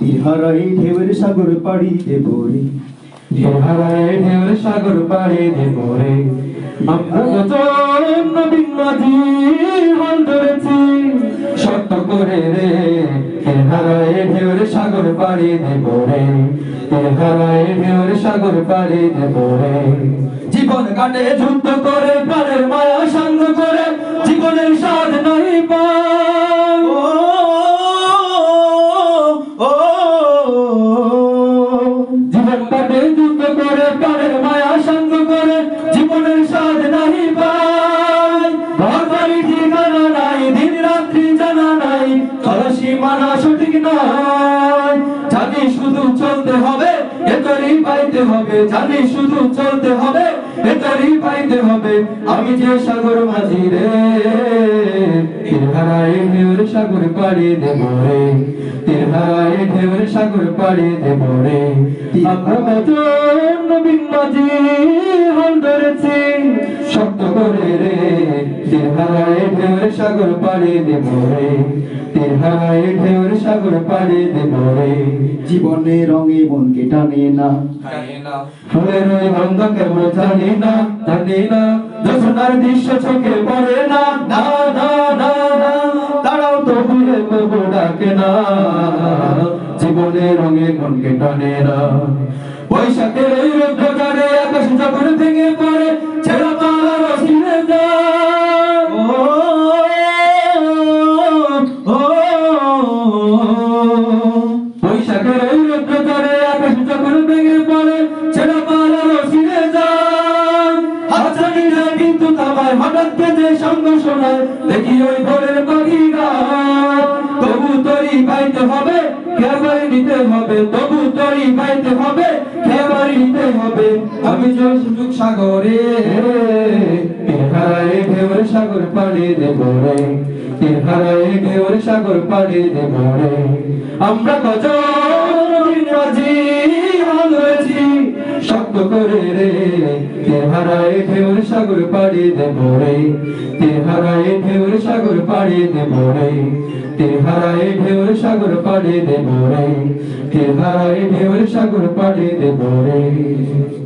তীরহারাই ঢেউয়ের সাগর পাড়ি দেব রে ঢেউহারায় ঢেউর সাগর পাড়ে দেব রে আমরা কজন নবীন মাঝি হাল ধরেছি। শক্ত করে রে ঢেউহারায় ঢেউর সাগর পাড়ে দেব রে ঢেউহারায় ঢেউর সাগর পাড়ে দেব রে জীবন কাটে যুদ্ধ করে, প্রাণের মায়া সঙ্গ করে। জীবনের সঠিক নয়? জানি শুধু চলতে হবে এতরি পাইতে হবে। জানি শুধু চলতে হবে এতরি পাইতে হবে। আমি যে সাগর মাঝি রে, তীর ঢেউর সাগর পাড়ি দেব রে। তীর ঢেউর সাগর পাড়ি দেব রে। আমরা হাল ধরেছি, শক্ত করে রে। তীর ঢেউর সাগর পাড়ি দেব রে তীর হারাই ঢেউর সাগর পাড়ি দেব রে জীবনে রঙে মনকে টানে না। ফুলের ওই গন্ধ কেমন জানি না জানি না। যশোনার দৃশ্য চোখে পড়ে না। না না না না। তারাও তো ভুলে তবু ডাকে না। জীবনে রঙে মনকে টানে না। বৈশাখের কিন্তু থামায় হঠাৎ পেতে সঙ্গ শোনায় দেখি ওই ভোরের পাখি তবু তরি পাইতে হবে খেবারি নিতে হবে। তবু তরি পাইতে হবে খেবারি নিতে হবে। আমি জল সুযোগ সাগরে হারায় ঢেউর সাগর পাড়ি দেব রে। হারায় ঢেউর সাগর পাড়ি দেব রে। আমরা কজন তীর হারায় ঢেউর সাগর পাড়ি দেব রে। তে হারায় ঢেউর সাগর পাড়ি দেব রে। তে হারায় ঢেউর সাগর পাড়ি দেব রে। তে হারায় ঢেউর সাগর পাড়ি দেব রে।